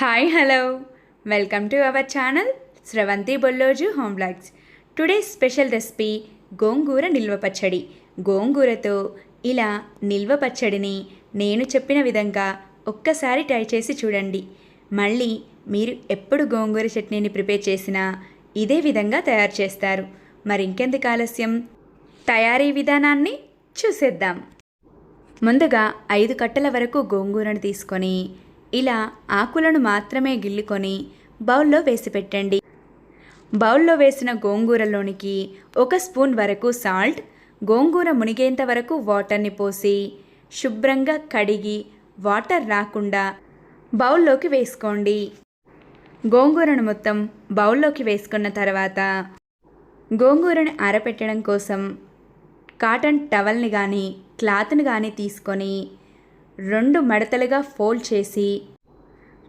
Hi hello welcome to our channel Sravanthi Bolloju home blogs today special recipe gongura నిల్వ పచ్చడి. గోంగూరతో ఇలా నిల్వ పచ్చడిని నేను చెప్పిన విధంగా ఒక్కసారి ట్రై చేసి చూడండి. మళ్ళీ మీరు ఎప్పుడు గోంగూర చట్నీని ప్రిపేర్ చేసినా ఇదే విధంగా తయారు చేస్తారు. మరి ఇంకెందుకు ఆలస్యం? తయారీ విధానాన్ని చూసేద్దాం. ముందుగా ఐదు కట్టల వరకు గోంగూరను తీసుకొని ఇలా ఆకులను మాత్రమే గిల్లుకొని బౌల్లో వేసి పెట్టండి బౌల్లో వేసిన గోంగూరలోనికి ఒక స్పూన్ వరకు సాల్ట్ గోంగూర మునిగేంత వరకు వాటర్ని పోసి శుభ్రంగా కడిగి వాటర్ రాకుండా బౌల్లోకి వేసుకోండి. గోంగూరను మొత్తం బౌల్లోకి వేసుకున్న తర్వాత గోంగూరను ఆరపెట్టడం కోసం కాటన్ టవల్ని కానీ క్లాత్ని కానీ తీసుకొని రెండు మడతలుగా ఫోల్డ్ చేసి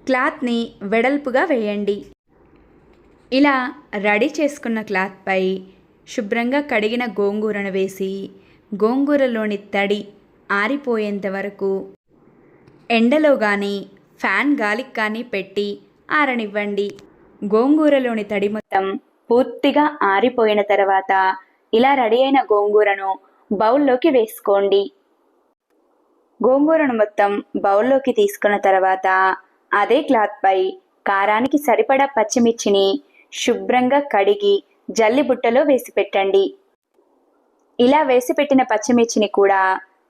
క్లాత్ని వెడల్పుగా వేయండి. ఇలా రెడీ చేసుకున్న క్లాత్పై శుభ్రంగా కడిగిన గోంగూరను వేసి గోంగూరలోని తడి ఆరిపోయేంత వరకు ఎండలో కానీ ఫ్యాన్ గాలికి కానీ పెట్టి ఆరనివ్వండి. గోంగూరలోని తడి మొత్తం పూర్తిగా ఆరిపోయిన తర్వాత ఇలా రెడీ అయిన గోంగూరను బౌల్లోకి వేసుకోండి. గోంగూరను మొత్తం బౌల్లోకి తీసుకున్న తర్వాత అదే క్లాత్పై కారానికి సరిపడా పచ్చిమిర్చిని శుభ్రంగా కడిగి జల్లి బుట్టలో వేసి పెట్టండి. ఇలా వేసి పెట్టిన పచ్చిమిర్చిని కూడా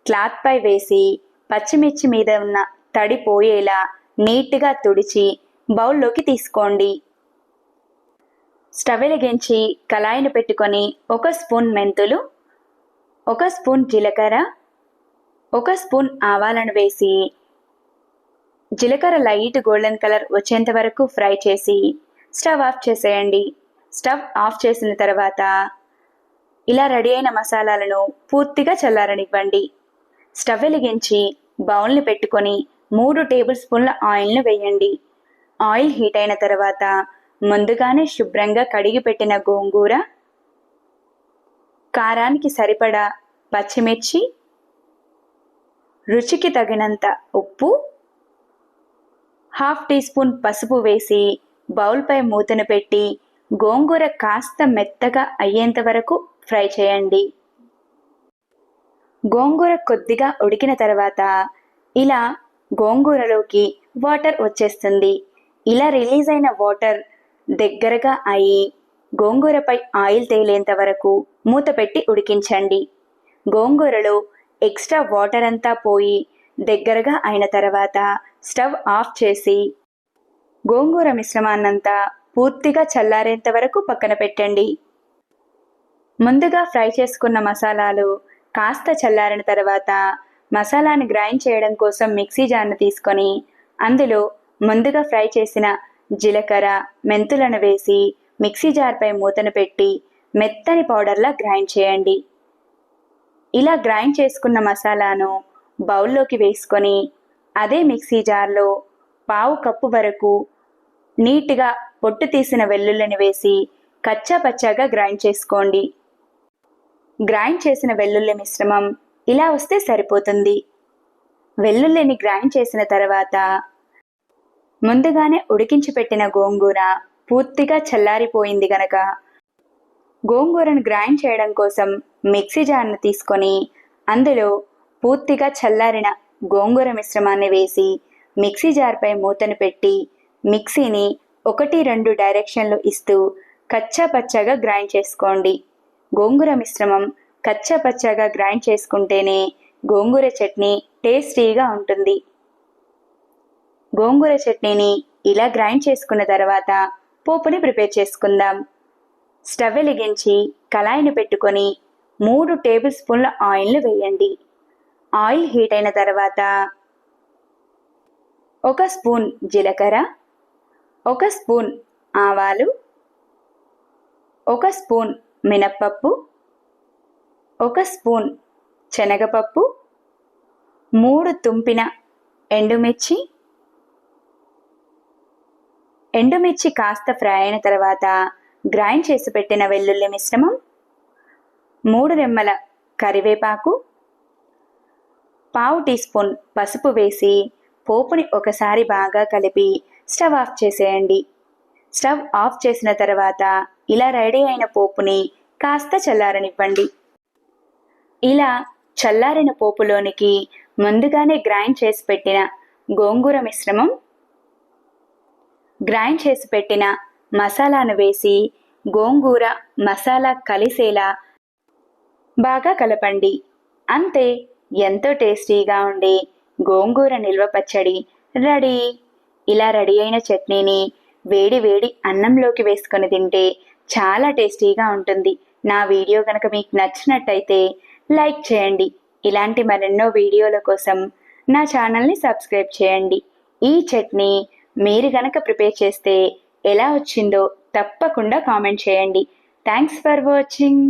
క్లాత్పై వేసి పచ్చిమిర్చి మీద ఉన్న తడి పోయేలా నీట్గా తుడిచి బౌల్లోకి తీసుకోండి. స్టవ్ వెలిగించి కళాయిని పెట్టుకొని ఒక స్పూన్ మెంతులు ఒక స్పూన్ జీలకర్ర ఒక స్పూన్ ఆవాలను వేసి జీలకర్ర లైట్ గోల్డెన్ కలర్ వచ్చేంత వరకు ఫ్రై చేసి స్టవ్ ఆఫ్ చేసేయండి. స్టవ్ ఆఫ్ చేసిన తర్వాత ఇలా రెడీ అయిన మసాలాలను పూర్తిగా చల్లారనివ్వండి. స్టవ్ వెలిగించి బౌల్ని పెట్టుకొని మూడు టేబుల్ స్పూన్ల ఆయిల్ను వేయండి. ఆయిల్ హీట్ అయిన తర్వాత ముందుగానే శుభ్రంగా కడిగి పెట్టిన గోంగూర కారానికి సరిపడా పచ్చిమిర్చి రుచికి తగినంత ఉప్పు హాఫ్ టీ స్పూన్ పసుపు వేసి బౌల్పై మూతను పెట్టి గోంగూర కాస్త మెత్తగా అయ్యేంత వరకు ఫ్రై చేయండి. గోంగూర కొద్దిగా ఉడికిన తర్వాత ఇలా గోంగూరలోకి వాటర్ వచ్చేస్తుంది. ఇలా రిలీజ్ అయిన వాటర్ దగ్గరగా అయి గోంగూరపై ఆయిల్ తేలేంత వరకు మూత పెట్టి ఉడికించండి. గోంగూరలో ఎక్స్ట్రా వాటర్ అంతా పోయి దగ్గరగా అయిన తర్వాత స్టవ్ ఆఫ్ చేసి గోంగూర మిశ్రమాన్నంతా పూర్తిగా చల్లారేంత వరకు పక్కన పెట్టండి. ముందుగా ఫ్రై చేసుకున్న మసాలాలు కాస్త చల్లారిన తర్వాత మసాలాని గ్రైండ్ చేయడం కోసం మిక్సీ జార్ను తీసుకొని అందులో ముందుగా ఫ్రై చేసిన జీలకర్ర మెంతులను వేసి మిక్సీ జార్పై మూతను పెట్టి మెత్తని పౌడర్లా గ్రైండ్ చేయండి. ఇలా గ్రైండ్ చేసుకున్న మసాలాను బౌల్లోకి వేసుకొని అదే మిక్సీ జార్లో పావు కప్పు వరకు నీట్గా పొట్టు తీసిన వెల్లుల్లిని వేసి కచ్చా పచ్చాగా గ్రైండ్ చేసుకోండి. గ్రైండ్ చేసిన వెల్లుల్లి మిశ్రమం ఇలా వస్తే సరిపోతుంది. వెల్లుల్లిని గ్రైండ్ చేసిన తర్వాత ముందుగానే ఉడికించి పెట్టిన గోంగూర పూర్తిగా చల్లారిపోయింది గనక. గోంగూరను గ్రైండ్ చేయడం కోసం మిక్సీ జార్ను తీసుకొని అందులో పూర్తిగా చల్లారిన గోంగూర మిశ్రమాన్ని వేసి మిక్సీ జార్పై మూతను పెట్టి మిక్సీని ఒకటి రెండు డైరెక్షన్లు ఇస్తూ కచ్చా పచ్చగా గ్రైండ్ చేసుకోండి. గోంగూర మిశ్రమం కచ్చా పచ్చగా గ్రైండ్ చేసుకుంటేనే గోంగూర చట్నీ టేస్టీగా ఉంటుంది. గోంగూర చట్నీని ఇలా గ్రైండ్ చేసుకున్న తర్వాత పోపుని ప్రిపేర్ చేసుకుందాం. స్టవ్ వెలిగించి కళాయిని పెట్టుకొని మూడు టేబుల్ స్పూన్ల ఆయిల్ను వేయండి. ఆయిల్ హీట్ అయిన తర్వాత ఒక స్పూన్ జీలకర్ర ఒక స్పూన్ ఆవాలు ఒక స్పూన్ మినప్పప్పు ఒక స్పూన్ శనగపప్పు మూడు తుంపిన ఎండుమిర్చి. ఎండుమిర్చి కాస్త ఫ్రై అయిన తర్వాత గ్రైండ్ చేసి పెట్టిన వెల్లుల్లి మిశ్రమం మూడు రెమ్మల కరివేపాకు పావు టీ స్పూన్ పసుపు వేసి పోపుని ఒకసారి బాగా కలిపి స్టవ్ ఆఫ్ చేసేయండి. స్టవ్ ఆఫ్ చేసిన తర్వాత ఇలా రెడీ అయిన పోపుని కాస్త చల్లారనివ్వండి. ఇలా చల్లారిన పోపులోనికి ముందుగానే గ్రైండ్ చేసి పెట్టిన గోంగూర మిశ్రమం గ్రైండ్ చేసి పెట్టిన మసాలాను వేసి గోంగూర మసాలా కలిసేలా బాగా కలపండి. అంతే ఎంతో టేస్టీగా ఉండే గోంగూర నిల్వ పచ్చడి రెడీ. ఇలా రెడీ అయిన చట్నీని వేడి వేడి అన్నంలోకి వేసుకొని తింటే చాలా టేస్టీగా ఉంటుంది. నా వీడియో కనుక మీకు నచ్చినట్టయితే లైక్ చేయండి. ఇలాంటి మరెన్నో వీడియోల కోసం నా ఛానల్ని సబ్స్క్రైబ్ చేయండి. ఈ చట్నీ మీరు గనక ప్రిపేర్ చేస్తే ఎలా వచ్చిందో తప్పకుండా కామెంట్ చేయండి. Thanks for watching.